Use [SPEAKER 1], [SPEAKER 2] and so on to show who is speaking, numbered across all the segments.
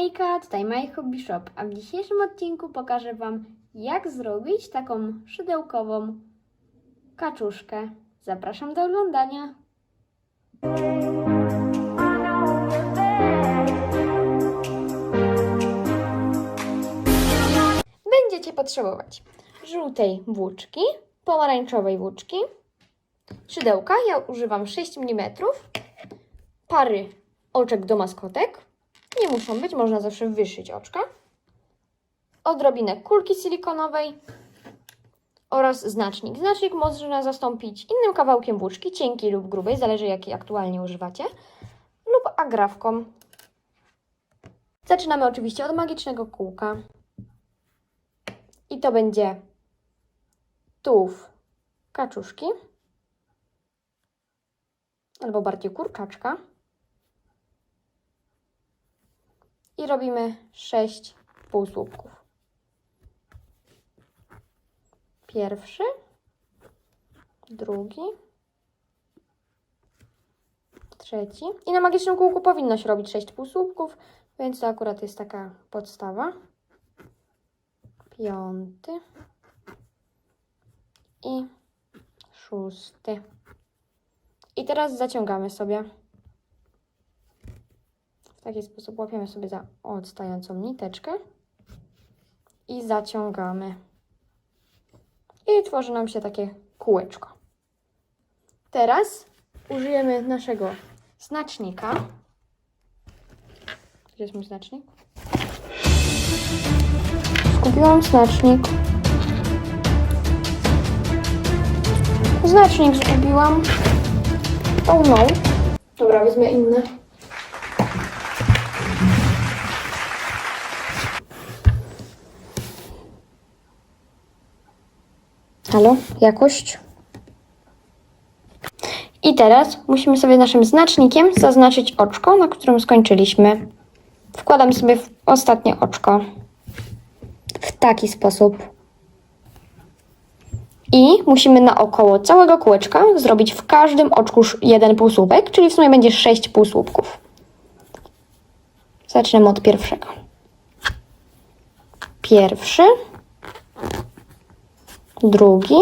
[SPEAKER 1] Hejka, tutaj My Hobby Shop, a w dzisiejszym odcinku pokażę Wam, jak zrobić taką szydełkową kaczuszkę. Zapraszam do oglądania. Będziecie potrzebować żółtej włóczki, pomarańczowej włóczki, szydełka, ja używam 6 mm, pary oczek do maskotek, nie muszą być, można zawsze wyszyć oczka. Odrobinę kulki silikonowej oraz znacznik. Znacznik można zastąpić innym kawałkiem włóczki, cienkiej lub grubej, zależy jaki aktualnie używacie, lub agrafką. Zaczynamy oczywiście od magicznego kółka. I to będzie tułów kaczuszki, albo bardziej kurczaczka. I robimy 6 półsłupków. Pierwszy, drugi, trzeci. I na magicznym kółku powinno się robić 6 półsłupków, więc to akurat jest taka podstawa. Piąty i szósty. I teraz zaciągamy sobie. Taki sposób łapiemy sobie za odstającą niteczkę i zaciągamy. I tworzy nam się takie kółeczko. Teraz użyjemy naszego znacznika. Gdzie jest mój znacznik? Skupiłam znacznik. Znacznik zgubiłam. Oh no. Dobra, wezmę inny. Halo, jakość. I teraz musimy sobie naszym znacznikiem zaznaczyć oczko, na którym skończyliśmy. Wkładam sobie w ostatnie oczko. W taki sposób. I musimy naokoło całego kółeczka zrobić w każdym oczku jeden półsłupek, czyli w sumie będzie sześć półsłupków. Zaczniemy od pierwszego. Pierwszy drugi,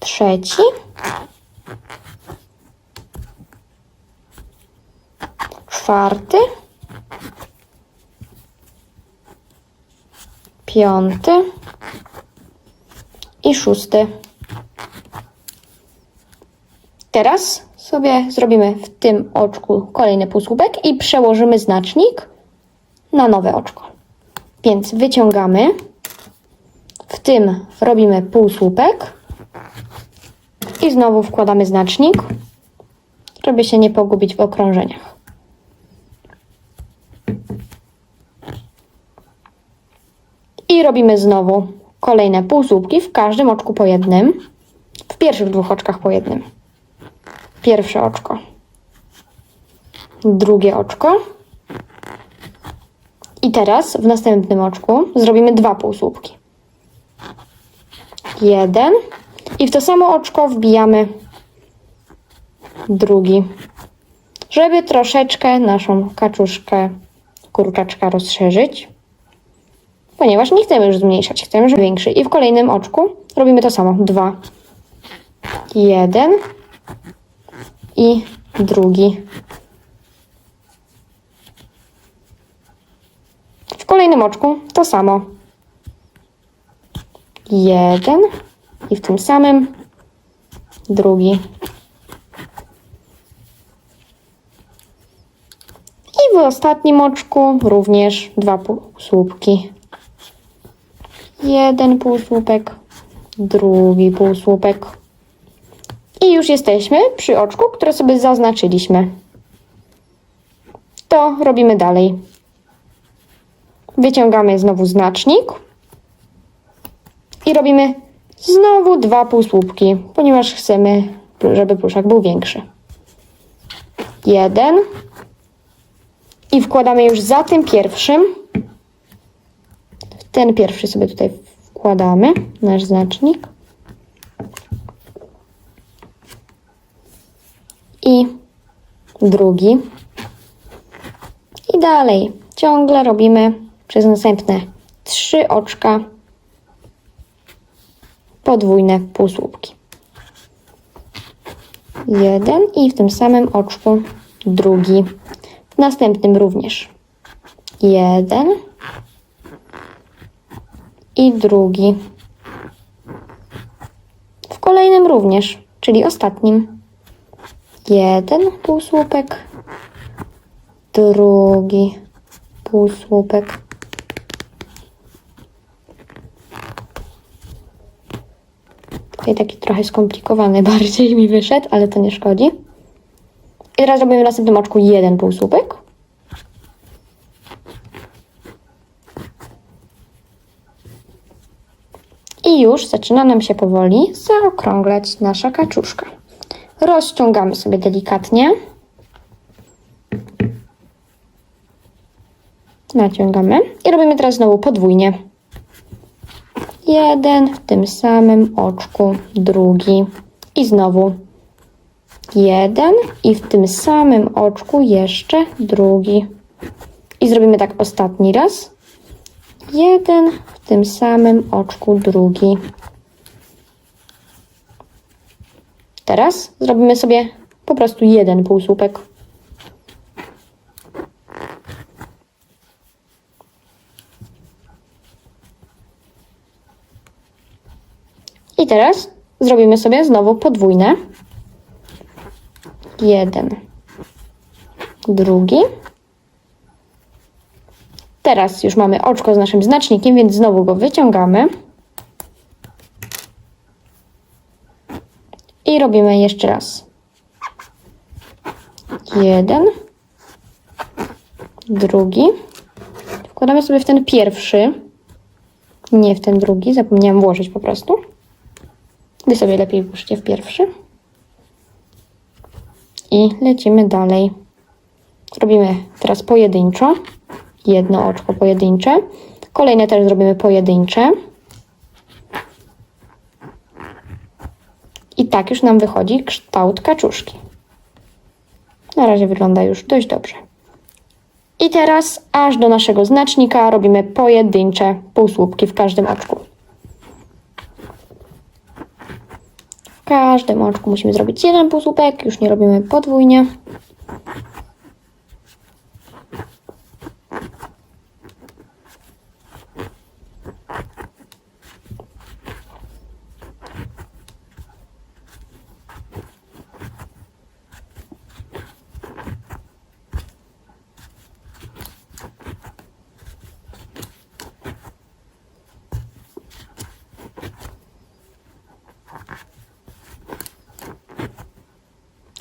[SPEAKER 1] trzeci, czwarty, piąty i szósty. Teraz sobie zrobimy w tym oczku kolejny półsłupek i przełożymy znacznik na nowe oczko. Więc wyciągamy. Tym robimy półsłupek i znowu wkładamy znacznik, żeby się nie pogubić w okrążeniach. I robimy znowu kolejne półsłupki w każdym oczku po jednym. W pierwszych dwóch oczkach po jednym. Pierwsze oczko. Drugie oczko. I teraz w następnym oczku zrobimy dwa półsłupki jeden. I w to samo oczko wbijamy drugi, żeby troszeczkę naszą kaczuszkę kurczaczka rozszerzyć, ponieważ nie chcemy już zmniejszać, chcemy, żeby większy. I w kolejnym oczku robimy to samo, dwa, jeden. I drugi. W kolejnym oczku to samo jeden i w tym samym drugi. I w ostatnim oczku również dwa półsłupki. Jeden półsłupek, drugi półsłupek. I już jesteśmy przy oczku, które sobie zaznaczyliśmy. To robimy dalej. Wyciągamy znowu znacznik i robimy znowu dwa półsłupki, ponieważ chcemy, żeby pluszak był większy. Jeden i wkładamy już za tym pierwszym. Ten pierwszy sobie tutaj wkładamy, nasz znacznik. I drugi. I dalej ciągle robimy przez następne trzy oczka podwójne półsłupki. Jeden i w tym samym oczku drugi. W następnym również. Jeden i drugi. W kolejnym również, czyli ostatnim. Jeden półsłupek, drugi półsłupek. Tutaj taki trochę skomplikowany bardziej mi wyszedł, ale to nie szkodzi. I teraz robimy w następnym oczku jeden półsłupek. I już zaczyna nam się powoli zaokrąglać nasza kaczuszka. Rozciągamy sobie delikatnie. Naciągamy i robimy teraz znowu podwójnie. Jeden w tym samym oczku, drugi i znowu jeden i w tym samym oczku jeszcze drugi. I zrobimy tak ostatni raz. Jeden w tym samym oczku, drugi. Teraz zrobimy sobie po prostu jeden półsłupek. I teraz zrobimy sobie znowu podwójne. Jeden, drugi. Teraz już mamy oczko z naszym znacznikiem, więc znowu go wyciągamy. I robimy jeszcze raz. Jeden, drugi. Wkładamy sobie w ten pierwszy, nie w ten drugi, zapomniałam włożyć po prostu. Wy sobie lepiej włóżcie w pierwszy. I lecimy dalej. Robimy teraz pojedynczo. Jedno oczko pojedyncze. Kolejne też zrobimy pojedyncze. I tak już nam wychodzi kształt kaczuszki. Na razie wygląda już dość dobrze. I teraz aż do naszego znacznika robimy pojedyncze półsłupki w każdym oczku. W każdym oczku musimy zrobić jeden półsłupek, już nie robimy podwójnie.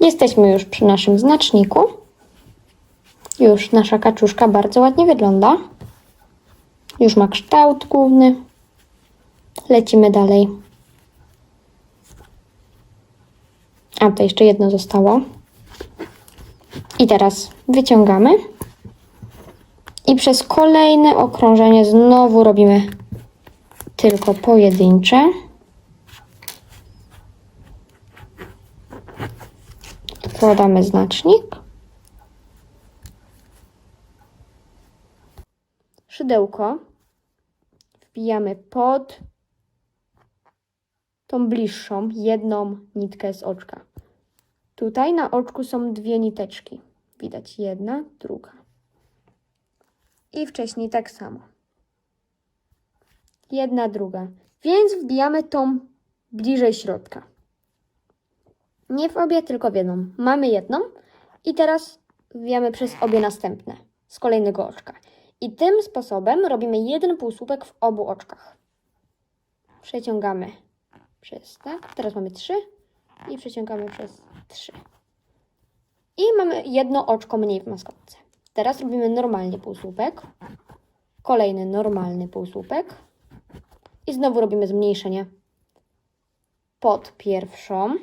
[SPEAKER 1] Jesteśmy już przy naszym znaczniku. Już nasza kaczuszka bardzo ładnie wygląda. Już ma kształt główny. Lecimy dalej. A, to jeszcze jedno zostało. I teraz wyciągamy. I przez kolejne okrążenie znowu robimy tylko pojedyncze. Wkładamy znacznik. Szydełko wbijamy pod tą bliższą, jedną nitkę z oczka. Tutaj na oczku są dwie niteczki. Widać jedna, druga. I wcześniej tak samo. Jedna, druga. Więc wbijamy tą bliżej środka. Nie w obie, tylko w jedną. Mamy jedną i teraz wbijamy przez obie następne z kolejnego oczka. I tym sposobem robimy jeden półsłupek w obu oczkach. Przeciągamy przez tak. Teraz mamy trzy i przeciągamy przez trzy. I mamy jedno oczko mniej w maskotce. Teraz robimy normalnie półsłupek. Kolejny normalny półsłupek. I znowu robimy zmniejszenie pod pierwszą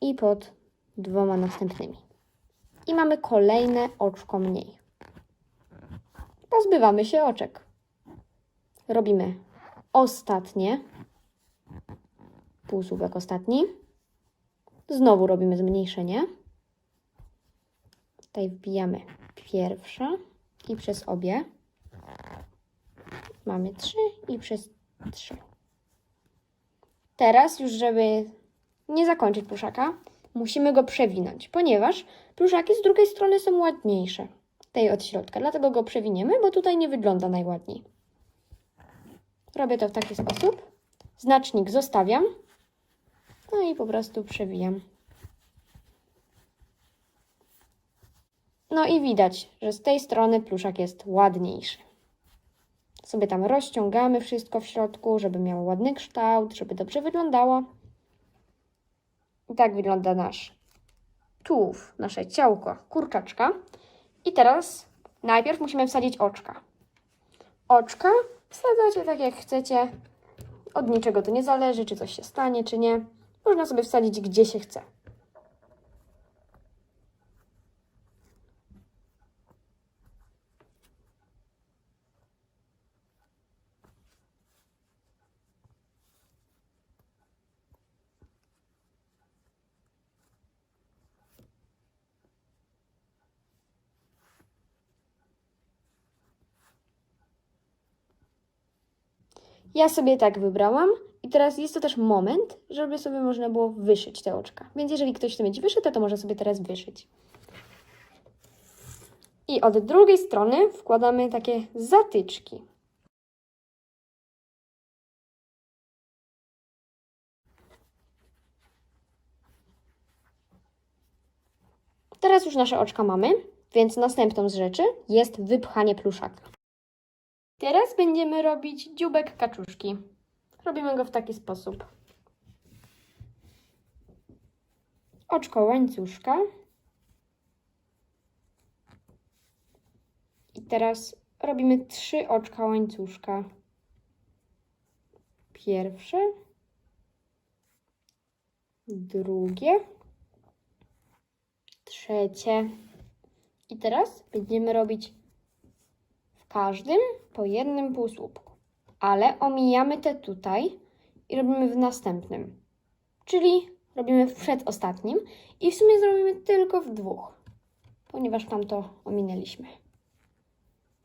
[SPEAKER 1] i pod dwoma następnymi. I mamy kolejne oczko mniej. Pozbywamy się oczek. Robimy ostatnie, półsłupek ostatni. Znowu robimy zmniejszenie. Tutaj wbijamy pierwsza i przez obie. Mamy trzy i przez trzy. Teraz już, żeby nie zakończyć pluszaka, musimy go przewinąć, ponieważ pluszaki z drugiej strony są ładniejsze, tej od środka, dlatego go przewiniemy, bo tutaj nie wygląda najładniej. Robię to w taki sposób. Znacznik zostawiam, no i po prostu przewijam. No i widać, że z tej strony pluszak jest ładniejszy. Sobie tam rozciągamy wszystko w środku, żeby miało ładny kształt, żeby dobrze wyglądało. I tak wygląda nasz tułów, nasze ciałko kurczaczka. I teraz najpierw musimy wsadzić oczka. Oczka wsadzacie tak jak chcecie. Od niczego to nie zależy, czy coś się stanie, czy nie. Można sobie wsadzić gdzie się chce. Ja sobie tak wybrałam i teraz jest to też moment, żeby sobie można było wyszyć te oczka. Więc jeżeli ktoś chce mieć wyszyte, to może sobie teraz wyszyć. I od drugiej strony wkładamy takie zatyczki. Teraz już nasze oczka mamy, więc następną z rzeczy jest wypchanie pluszaka. Teraz będziemy robić dziubek kaczuszki. Robimy go w taki sposób. Oczko łańcuszka. I teraz robimy trzy oczka łańcuszka. Pierwsze. Drugie. Trzecie. I teraz będziemy robić każdym po jednym półsłupku. Ale omijamy te tutaj i robimy w następnym. Czyli robimy w przedostatnim i w sumie zrobimy tylko w dwóch, ponieważ tam to ominęliśmy.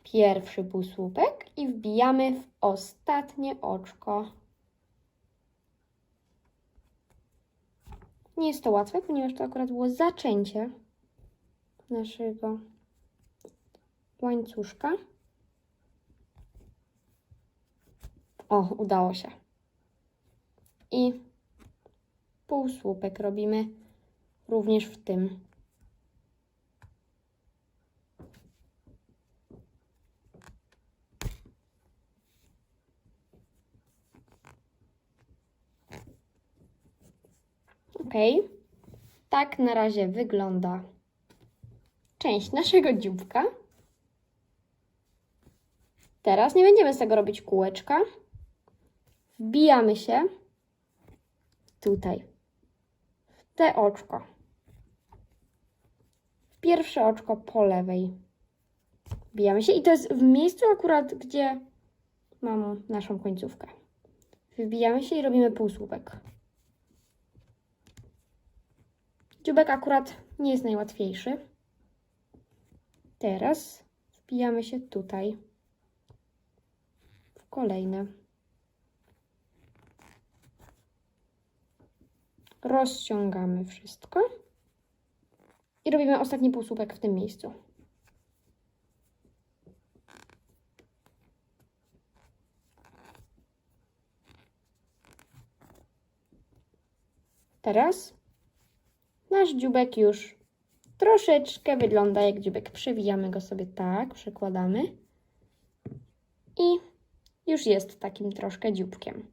[SPEAKER 1] Pierwszy półsłupek i wbijamy w ostatnie oczko. Nie jest to łatwe, ponieważ to akurat było zaczęcie naszego łańcuszka. O, udało się. I półsłupek robimy również w tym. Ok. Tak na razie wygląda część naszego dzióbka. Teraz nie będziemy z tego robić kółeczka. Wbijamy się tutaj, w te oczko. W pierwsze oczko po lewej. Wbijamy się i to jest w miejscu akurat, gdzie mam naszą końcówkę. Wbijamy się i robimy półsłupek. Dziubek akurat nie jest najłatwiejszy. Teraz wbijamy się tutaj w kolejne. Rozciągamy wszystko i robimy ostatni półsłupek w tym miejscu. Teraz nasz dziubek już troszeczkę wygląda jak dziubek. Przewijamy go sobie tak, przekładamy i już jest takim troszkę dzióbkiem.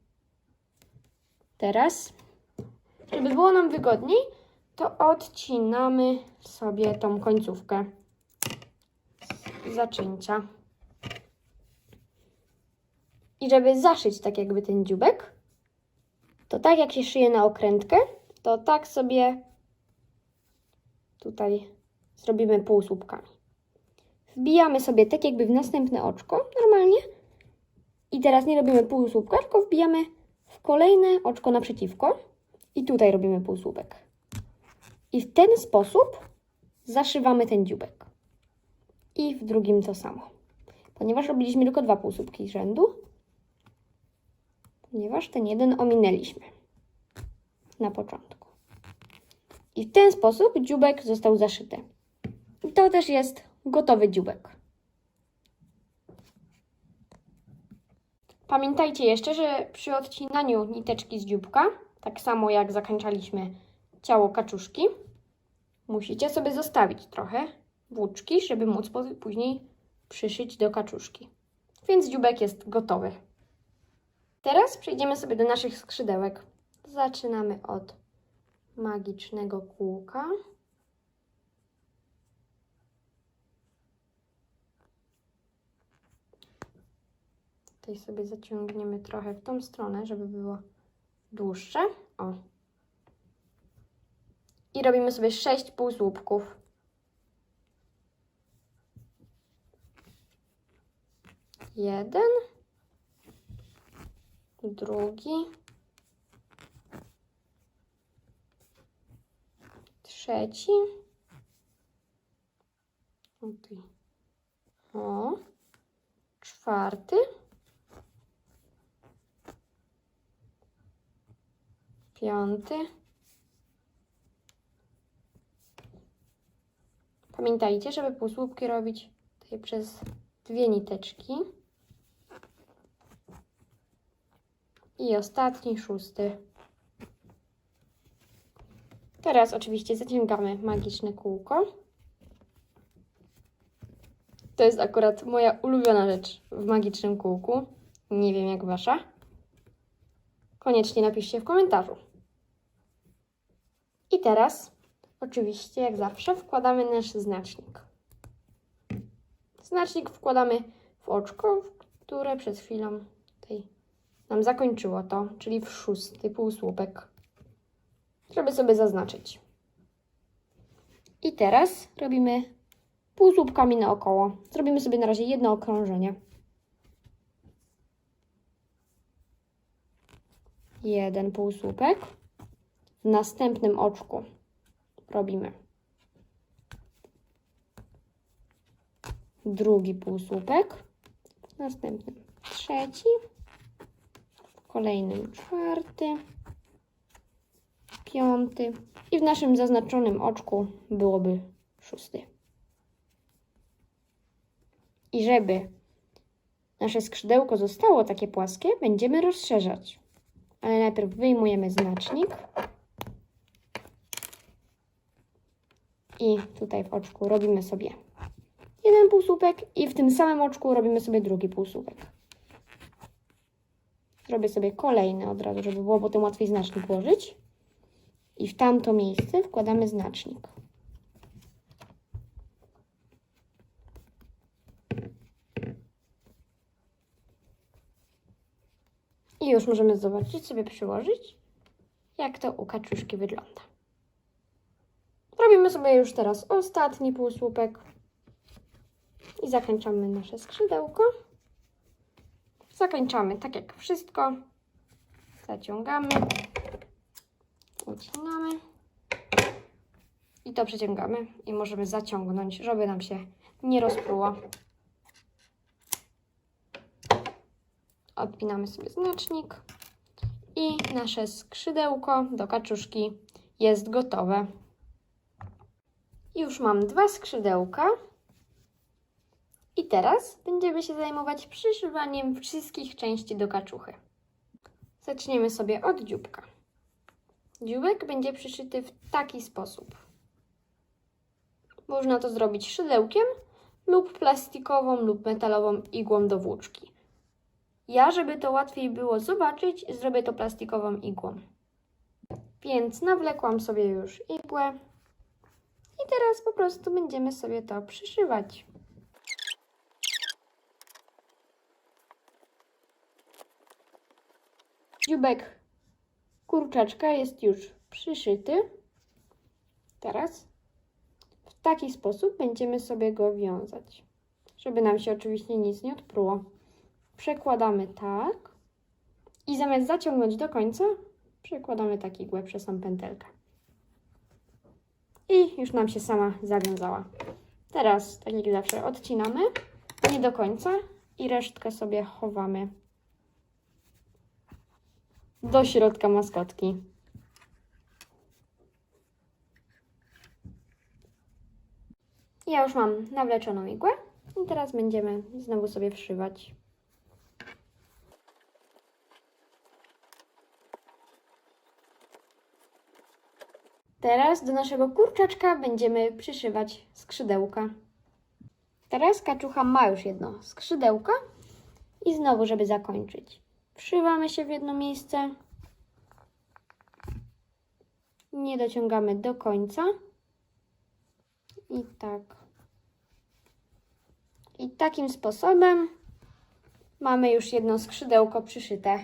[SPEAKER 1] Teraz, żeby było nam wygodniej, to odcinamy sobie tą końcówkę zaczęcia. I żeby zaszyć tak jakby ten dziubek, to tak jak się szyje na okrętkę, to tak sobie tutaj zrobimy półsłupkami. Wbijamy sobie tak jakby w następne oczko, normalnie. I teraz nie robimy półsłupka, tylko wbijamy w kolejne oczko naprzeciwko. I tutaj robimy półsłupek. I w ten sposób zaszywamy ten dziubek. I w drugim to samo. Ponieważ robiliśmy tylko dwa półsłupki z rzędu, ponieważ ten jeden ominęliśmy na początku. I w ten sposób dziubek został zaszyty. I to też jest gotowy dziubek. Pamiętajcie jeszcze, że przy odcinaniu niteczki z dzióbka, tak samo jak zakończaliśmy ciało kaczuszki, musicie sobie zostawić trochę włóczki, żeby móc później przyszyć do kaczuszki. Więc dziubek jest gotowy. Teraz przejdziemy sobie do naszych skrzydełek. Zaczynamy od magicznego kółka. Tutaj sobie zaciągniemy trochę w tą stronę, żeby było dłuższe. O. I robimy sobie sześć półsłupków. Jeden. Drugi. Trzeci. O. Czwarty. Piąty. Pamiętajcie, żeby półsłupki robić tutaj przez dwie niteczki. I ostatni, szósty. Teraz oczywiście zaciągamy magiczne kółko. To jest akurat moja ulubiona rzecz w magicznym kółku. Nie wiem jak wasza. Koniecznie napiszcie w komentarzu. I teraz, oczywiście, jak zawsze, wkładamy nasz znacznik. Znacznik wkładamy w oczko, które przed chwilą tutaj nam zakończyło to, czyli w szósty półsłupek, żeby sobie zaznaczyć. I teraz robimy półsłupkami naokoło. Zrobimy sobie na razie jedno okrążenie. Jeden półsłupek. W następnym oczku robimy drugi półsłupek, w następnym trzeci, w kolejnym czwarty, piąty i w naszym zaznaczonym oczku byłoby szósty. I żeby nasze skrzydełko zostało takie płaskie, będziemy rozszerzać. Ale najpierw wyjmujemy znacznik. I tutaj w oczku robimy sobie jeden półsłupek i w tym samym oczku robimy sobie drugi półsłupek. Zrobię sobie kolejny od razu, żeby było potem łatwiej znacznik włożyć. I w tamto miejsce wkładamy znacznik. I już możemy zobaczyć, sobie przyłożyć, jak to u kaczuszki wygląda. Robimy sobie już teraz ostatni półsłupek i zakończamy nasze skrzydełko. Zakończamy tak jak wszystko. Zaciągamy, ucinamy i to przeciągamy i możemy zaciągnąć, żeby nam się nie rozpruło. Odpinamy sobie znacznik i nasze skrzydełko do kaczuszki jest gotowe. Już mam dwa skrzydełka. I teraz będziemy się zajmować przyszywaniem wszystkich części do kaczuchy. Zaczniemy sobie od dzióbka. Dzióbek będzie przyszyty w taki sposób. Można to zrobić szydełkiem lub plastikową lub metalową igłą do włóczki. Ja, żeby to łatwiej było zobaczyć, zrobię to plastikową igłą. Więc nawlekłam sobie już igłę i teraz po prostu będziemy sobie to przyszywać. Dziubek kurczaczka jest już przyszyty. Teraz w taki sposób będziemy sobie go wiązać, żeby nam się oczywiście nic nie odpruło. Przekładamy tak i zamiast zaciągnąć do końca, przekładamy tak igłę pętelkę. I już nam się sama zawiązała. Teraz, tak jak zawsze, odcinamy. Nie do końca. I resztkę sobie chowamy do środka maskotki. Ja już mam nawleczoną igłę i teraz będziemy znowu sobie wszywać. Teraz do naszego kurczaczka będziemy przyszywać skrzydełka. Teraz kaczucha ma już jedno skrzydełko i znowu, żeby zakończyć, wszywamy się w jedno miejsce. Nie dociągamy do końca. I tak. I takim sposobem mamy już jedno skrzydełko przyszyte.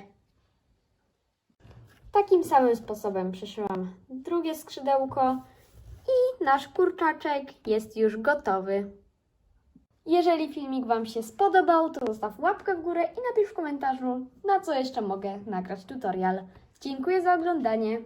[SPEAKER 1] Takim samym sposobem przyszyłam drugie skrzydełko i nasz kurczaczek jest już gotowy. Jeżeli filmik Wam się spodobał, to zostaw łapkę w górę i napisz w komentarzu, na co jeszcze mogę nagrać tutorial. Dziękuję za oglądanie.